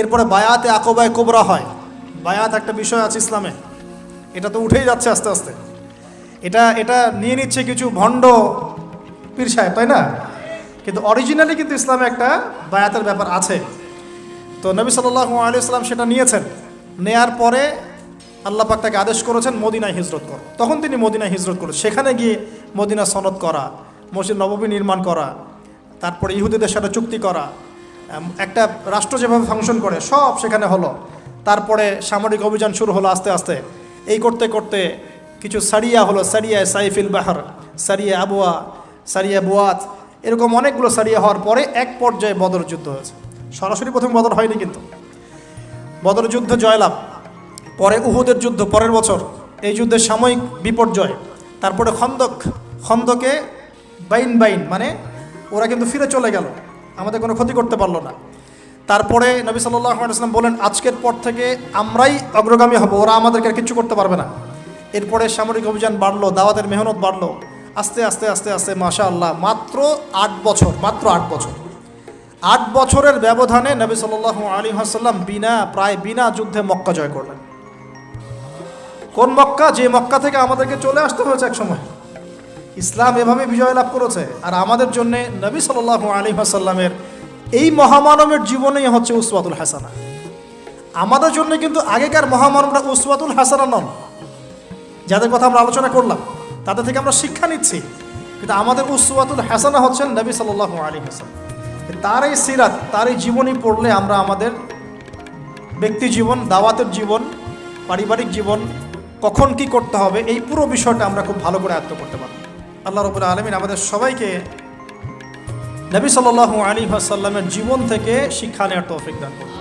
এরপরে বায়াতে আকবায় কোবরা হয়। বায়াত একটা বিষয় আছে ইসলামে। এটা তো উঠেই যাচ্ছে আস্তে আস্তে। এটা এটা নিয়ে নিচ্ছে কিছু ভণ্ড পীর সাহেব, তাই না? কিন্তু অরিজিনালি কিন্তু ইসলামে একটা বায়াতের ব্যাপার আছে। তো নবী সাল্লাহ ইসলাম সেটা নিয়েছেন। নেয়ার পরে আল্লাহ পাক তাকে আদেশ করেছেন মদিনায় হিজরত কর। তখন তিনি মদিনায় হিজরত করেন সেখানে গিয়ে মদিনা সনদ করা, মসজিদ নবমী নির্মাণ করা, তারপরে ইহুদিদের সাথে চুক্তি করা একটা রাষ্ট্র যেভাবে ফাংশন করে, সব সেখানে হলো। তারপরে সামরিক অভিযান শুরু হলো আস্তে আস্তে। এই করতে করতে কিছু সারিয়া হলো সারিয়া সাইফিল বাহার সারিয়া আবুয়া সারিয়া বুয়াত, এরকম অনেকগুলো সারিয়া হওয়ার পরে এক পর্যায়ে বদর যুদ্ধ হয়েছে। সরাসরি প্রথম বদর হয়নি কিন্তু। বদর যুদ্ধ জয়লাভ, পরে উহুদের যুদ্ধ পরের বছর। এই যুদ্ধের সাময়িক বিপর্যয়, তারপরে খন্দক, খন্দকে বাইন বাইন মানে ওরা কিন্তু ফিরে চলে গেল। আমাদের কোনো ক্ষতি করতে পারল না। তারপরে নবী সাল্লাম বলেন, আজকের পর থেকে আমরাই অগ্রগামী হব, ওরা আমাদেরকে কিচ্ছু করতে পারবে না। এরপরে সামরিক অভিযান বাড়লো, দাওয়াতের মেহনত বাড়লো, আস্তে আস্তে আস্তে আস্তে মাশা আল্লাহ মাত্র আট বছর, মাত্র আট বছর। আট বছরের ব্যবধানে নবী সাল্লাহ আলী হাসাল্লাম বিনা, প্রায় বিনা যুদ্ধে মক্কা জয় করলেন। কোন মক্কা? যে মক্কা থেকে আমাদেরকে চলে আসতে হয়েছে এক সময় ইসলাম এভাবে বিজয় লাভ করেছে। আর আমাদের জন্য নবী সাল্লাহ আলী হাসাল্লামের এই মহামানবের জীবনেই হচ্ছে উসওয়াতুল হাসানা। আমাদের জন্য কিন্তু আগেকার মহামানবরা উসওয়াতুল হাসানা নন। যাদের কথা আমরা আলোচনা করলাম, তাদের থেকে আমরা শিক্ষা নিচ্ছি। কিন্তু আমাদের উসওয়াতুল হাসানা হচ্ছেন নবী সাল্লাহ আলী হাসান তার এই সিরাত, তার এই জীবনী পড়লে আমরা আমাদের ব্যক্তি জীবন, দাওয়াতের জীবন, পারিবারিক জীবন, কখন কি করতে হবে, এই পুরো বিষয়টা আমরা খুব ভালো করে আয়ত্ত করতে পারব। আল্লাহ রবুল আলমিন আমাদের সবাইকে নবী সাল্লাহ আলী আসাল্লামের জীবন থেকে শিক্ষা নেওয়ার তৌফিক দান করুন।